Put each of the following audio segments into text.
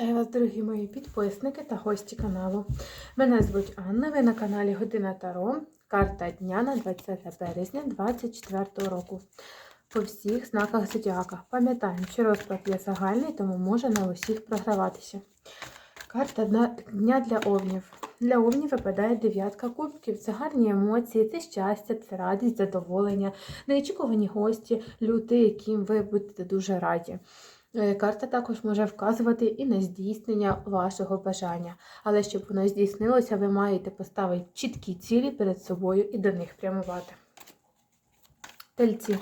Вітаю вас, дорогі мої підписники та гості каналу. Мене звуть Анна, ви на каналі Година Таро. Карта дня на 20 березня 2024 року. По всіх знаках зодіака. Пам'ятаємо, що розклад є загальний, тому може на усіх програватися. Карта дня для овнів. Для овнів випадає дев'ятка кубків. Це гарні емоції, це щастя, це радість, задоволення, неочікувані гості, люди, яким ви будете дуже раді. Е, Карта також може вказувати і на здійснення вашого бажання. Але щоб воно здійснилося, ви маєте поставити чіткі цілі перед собою і до них прямувати. Тельці.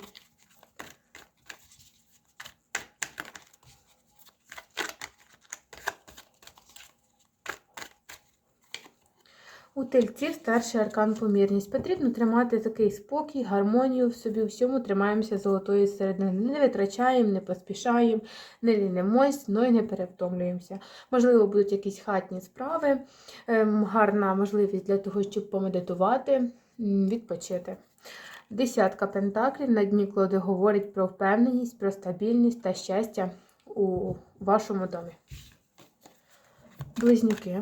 У тельців старший аркан помірність. Потрібно тримати такий спокій, гармонію в собі, всьому тримаємося золотої середини. Не витрачаємо, не поспішаємо, не лінимось, но й не перевтомлюємося. Можливо, будуть якісь хатні справи, ем, гарна можливість для того, щоб помедитувати, відпочити. Десятка пентаклів на дні колоди говорить про впевненість, про стабільність та щастя у вашому домі. Близнюки.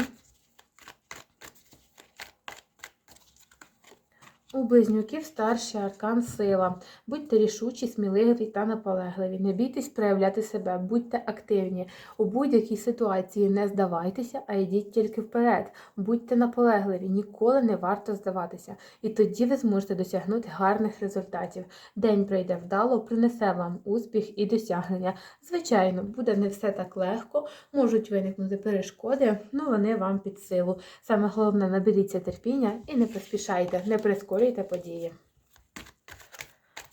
Близнюків старший аркан сила. Будьте рішучі, сміливі та наполегливі. Не бійтесь проявляти себе, будьте активні. У будь-якій ситуації не здавайтеся, а йдіть тільки вперед. Будьте наполегливі, ніколи не варто здаватися. І тоді ви зможете досягнути гарних результатів. День пройде вдало, принесе вам успіх і досягнення. Звичайно, буде не все так легко, можуть виникнути перешкоди, але вони вам під силу. Саме головне, наберіться терпіння і не поспішайте, не прискорюйте події.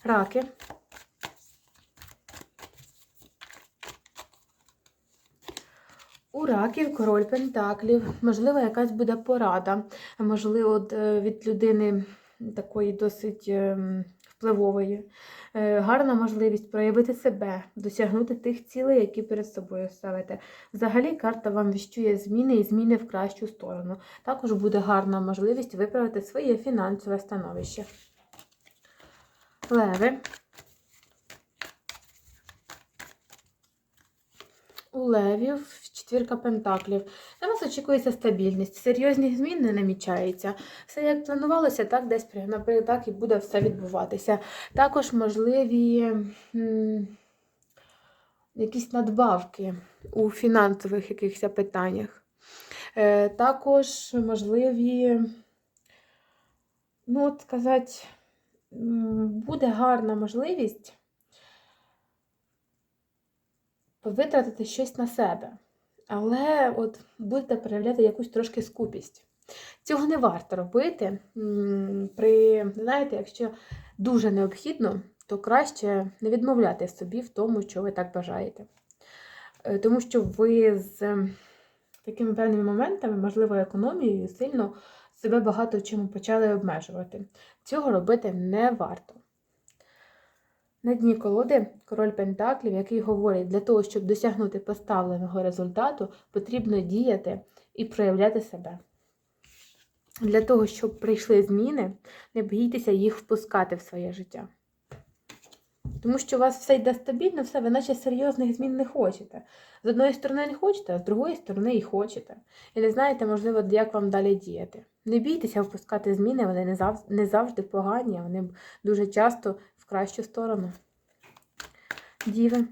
Раки. У раків король пентаклів, можливо, якась буде порада, можливо, е, від людини такої досить ем, впливової. Е, Гарна можливість проявити себе, досягнути тих цілей, які перед собою ставите. Взагалі, карта вам віщує зміни і зміни в кращу сторону. Також буде гарна можливість виправити своє фінансове становище. Леви. У левів четвірка пентаклів. На вас очікується стабільність, серйозних змін не намічається. Все як планувалося, так десь при- наприклад, так і буде все відбуватися. Також можливі якісь надбавки у фінансових якихось питаннях. Е, також можливі, ну, от сказати, буде гарна можливість витратити щось на себе. Але от будете проявляти якусь трошки скупість. Цього не варто робити. При, знаєте, якщо дуже необхідно, то краще не відмовляти собі в тому, що ви так бажаєте. Е, Тому що ви з ем, такими певними моментами, можливо, економією, сильно себе багато чому почали обмежувати. Цього робити не варто. На дні колоди король Пентаклів, який говорить, для того, щоб досягнути поставленого результату, потрібно діяти і проявляти себе. Для того, щоб прийшли зміни, не бійтеся їх впускати в своє життя. Тому що у вас все йде стабільно, все, ви наче серйозних змін не хочете. З одної сторони не хочете, а з другої сторони і хочете. І не знаєте, можливо, як вам далі діяти. Не бійтеся впускати зміни, вони не завжди, погані, вони дуже часто кращу сторону. Діви.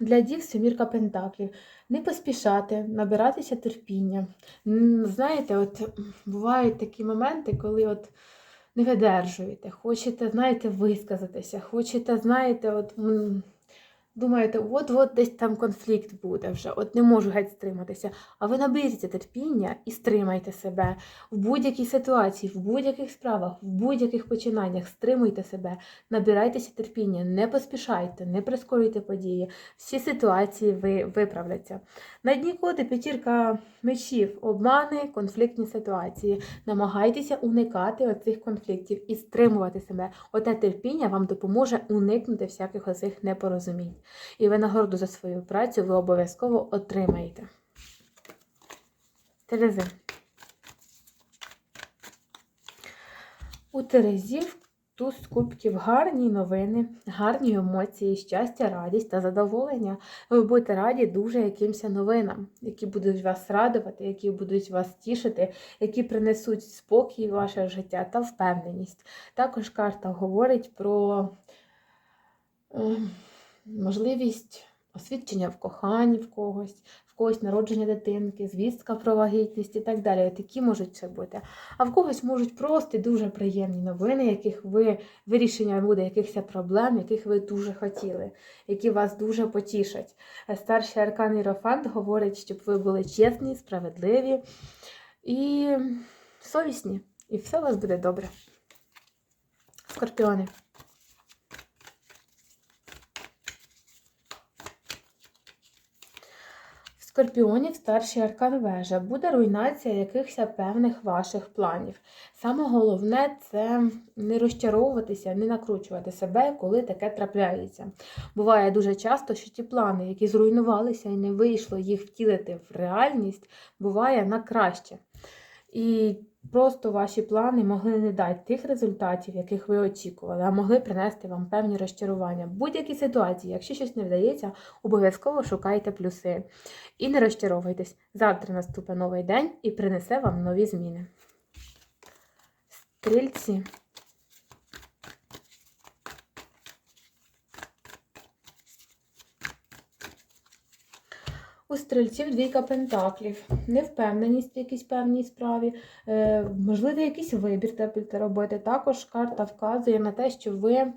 Для дів семірка пентаклів. Не поспішати, набиратися терпіння. Знаєте, от бувають такі моменти, коли от не видержуєте, хочете, знаєте, висказатися, хочете, знаєте, от думаєте, от-от десь там конфлікт буде вже, от не можу геть стриматися. А ви наберіться терпіння і стримайте себе в будь-якій ситуації, в будь-яких справах, в будь-яких починаннях. Стримуйте себе, набирайтеся терпіння, не поспішайте, не прискорюйте події. Всі ситуації ви виправляться. На дні коди п'ятірка мечів, обмани, конфліктні ситуації. Намагайтеся уникати оцих конфліктів і стримувати себе. Оте терпіння вам допоможе уникнути всяких оцих непорозумінь. І винагороду за свою працю ви обов'язково отримаєте. Терези. У Терезів Туз кубків гарні новини, гарні емоції, щастя, радість та задоволення. Ви будете раді дуже якимось новинам, які будуть вас радувати, які будуть вас тішити, які принесуть спокій в ваше життя та впевненість. Також карта говорить про е, можливість освідчення в коханні в когось, в когось народження дитинки, звістка про вагітність і так далі. Такі можуть це бути. А в когось можуть просто дуже приємні новини, яких ви вирішення буде якихось проблем, яких ви дуже хотіли, які вас дуже потішать. Старший аркан Ірофант говорить, щоб ви були чесні, справедливі і совісні. І все у вас буде добре. Скорпіони. Скорпіонів старший аркан вежа буде руйнація якихось певних ваших планів. Саме головне це не розчаровуватися, не накручувати себе, коли таке трапляється. Буває дуже часто, що ті плани, які зруйнувалися і не вийшло їх втілити в реальність, буває на краще. І просто ваші плани могли не дати тих результатів, яких ви очікували, а могли принести вам певні розчарування. В будь-якій ситуації, якщо щось не вдається, обов'язково шукайте плюси. І не розчаровуйтесь. Завтра наступить новий день і принесе вам нові зміни. Стрільці. У стрільців двійка пентаклів, невпевненість в якійсь певній справі, е, можливо, якийсь вибір будете робити. Також карта вказує на те, що ви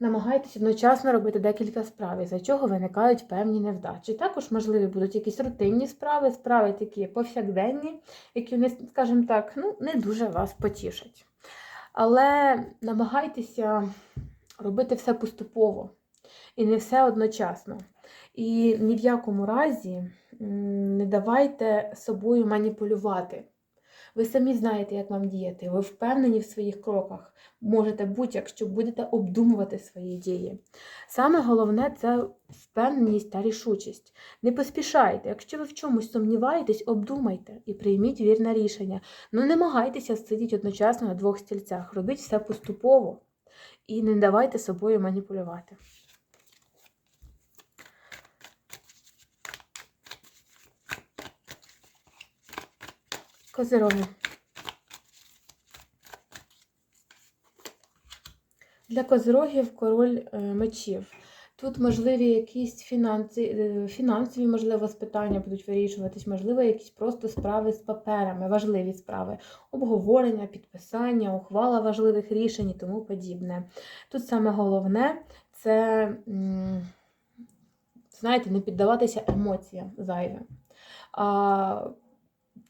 намагаєтесь одночасно робити декілька справ, за чого виникають певні невдачі. Також, можливі, будуть якісь рутинні справи, справи такі повсякденні, які, скажімо так, ну, не дуже вас потішать. Але намагайтеся робити все поступово і не все одночасно. І ні в якому разі не давайте собою маніпулювати. Ви самі знаєте, як вам діяти, ви впевнені в своїх кроках. Можете бути, якщо будете обдумувати свої дії. Саме головне це впевненість та рішучість. Не поспішайте. Якщо ви в чомусь сумніваєтесь, обдумайте і прийміть вірне рішення. Ну не намагайтеся сидіти одночасно на двох стільцях. Робіть все поступово і не давайте собою маніпулювати. Козироги. Для козирогів король е, мечів. Тут можливі якісь фінанси, е, фінансові, можливо, питання будуть вирішуватись, можливо, якісь просто справи з паперами, важливі справи, обговорення, підписання, ухвала важливих рішень і тому подібне. Тут саме головне це, знаєте, не піддаватися емоціям зайвим.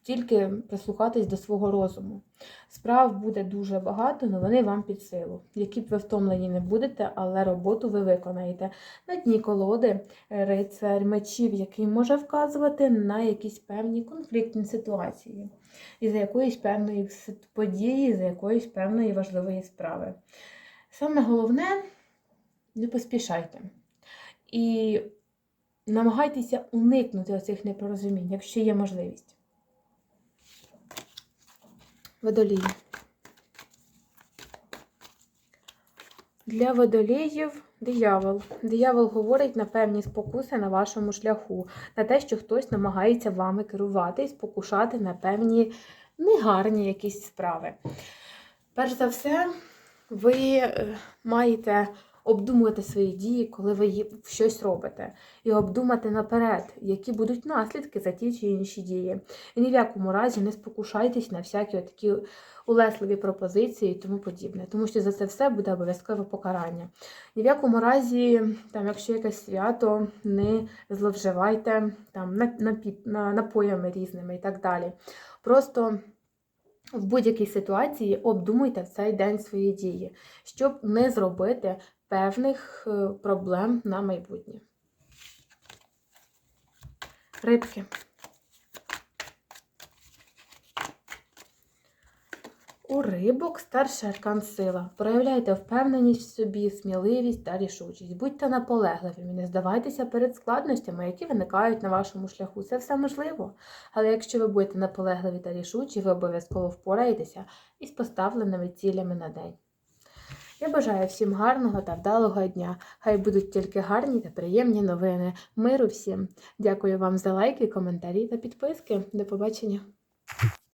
Тільки прислухатись до свого розуму. Справ буде дуже багато, але вони вам під силу. Які б ви втомлені не будете, але роботу ви виконаєте. На дні колоди рицар мечів, який може вказувати на якісь певні конфліктні ситуації, із якоїсь певної події, з якоїсь певної важливої справи. Саме головне, не поспішайте. І намагайтеся уникнути оцих непорозумінь, якщо є можливість. Водолії. Для водоліїв диявол. Диявол говорить на певні спокуси на вашому шляху, на те, що хтось намагається вами керувати і спокушати на певні негарні якісь справи. Перш за все, ви е, маєте обдумувати свої дії, коли ви щось робите, і обдумати наперед, які будуть наслідки за ті чи інші дії. І ні в якому разі не спокушайтесь на всякі такі улесливі пропозиції і тому подібне, тому що за це все буде обов'язкове покарання. Ні в якому разі, там, якщо якесь свято, не зловживайте там, напоями різними і так далі. Просто в будь-якій ситуації обдумуйте в цей день свої дії, щоб не зробити певних е, проблем на майбутнє. Рибки. У рибок старший аркан сила. Проявляйте впевненість в собі, сміливість та рішучість. Будьте наполегливими, не здавайтеся перед складностями, які виникають на вашому шляху. Це все можливо. Але якщо ви будете наполегливі та рішучі, ви обов'язково впораєтеся із поставленими цілями на день. Я бажаю всім гарного та вдалого дня. Хай будуть тільки гарні та приємні новини. Миру всім. Дякую вам за лайки, коментарі та підписки. До побачення.